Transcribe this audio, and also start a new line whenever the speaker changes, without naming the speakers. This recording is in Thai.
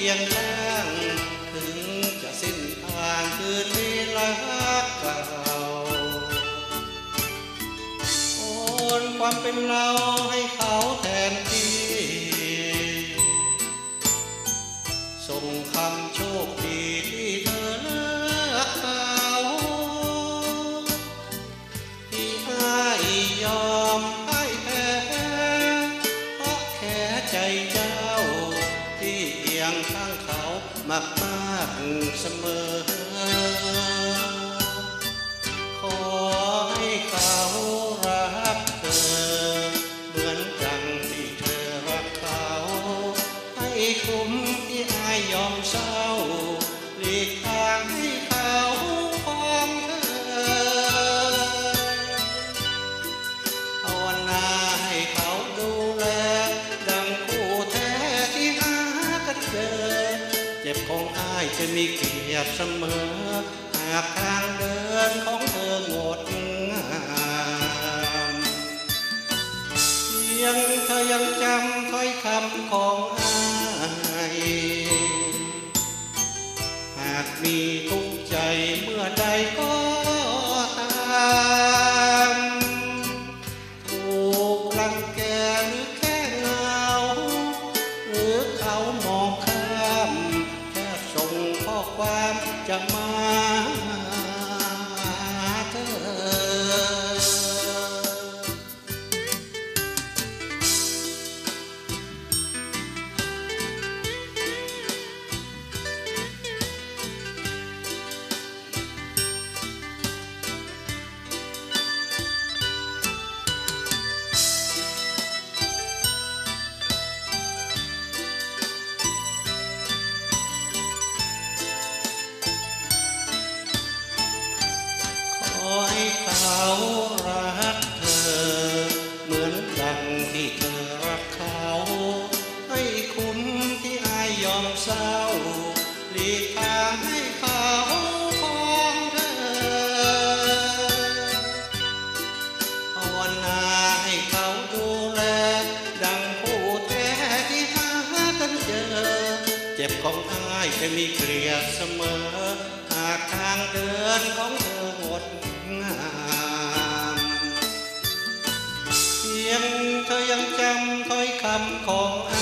เคียงข้าง ถึงจะสิ้นทางคืนเวลาเก่าโอนความเป็นเราให้เขาแทนที่ส่งคำ ยงข้างเขามากมากเสมอ ขอให้เขารักเธอ เหมือนดังที่เธอรักเขา ให้คุ้มที่อายยอมเศร้าหลีกทา ของอายจะมีเกียรติเสมอ หากทางเดินของเธองดงามเพียงเธอยังจำถ้อยคำของอาย หากมีทุกข์ใจเมื่อใดก็ตามถูกรัง ความจะมา เขารักเธอ เหมือนดังที่เธอรักเขา ให้คุ้มที่อายยอมเศร้าหลีกทางให้เขาของเธอภาวนาให้เขาดูแล ดังผู้แท้ที่หากันเจอ เจ็บของอายจะมีเกลียดเสมอ หากทางเดินของเธอ ของ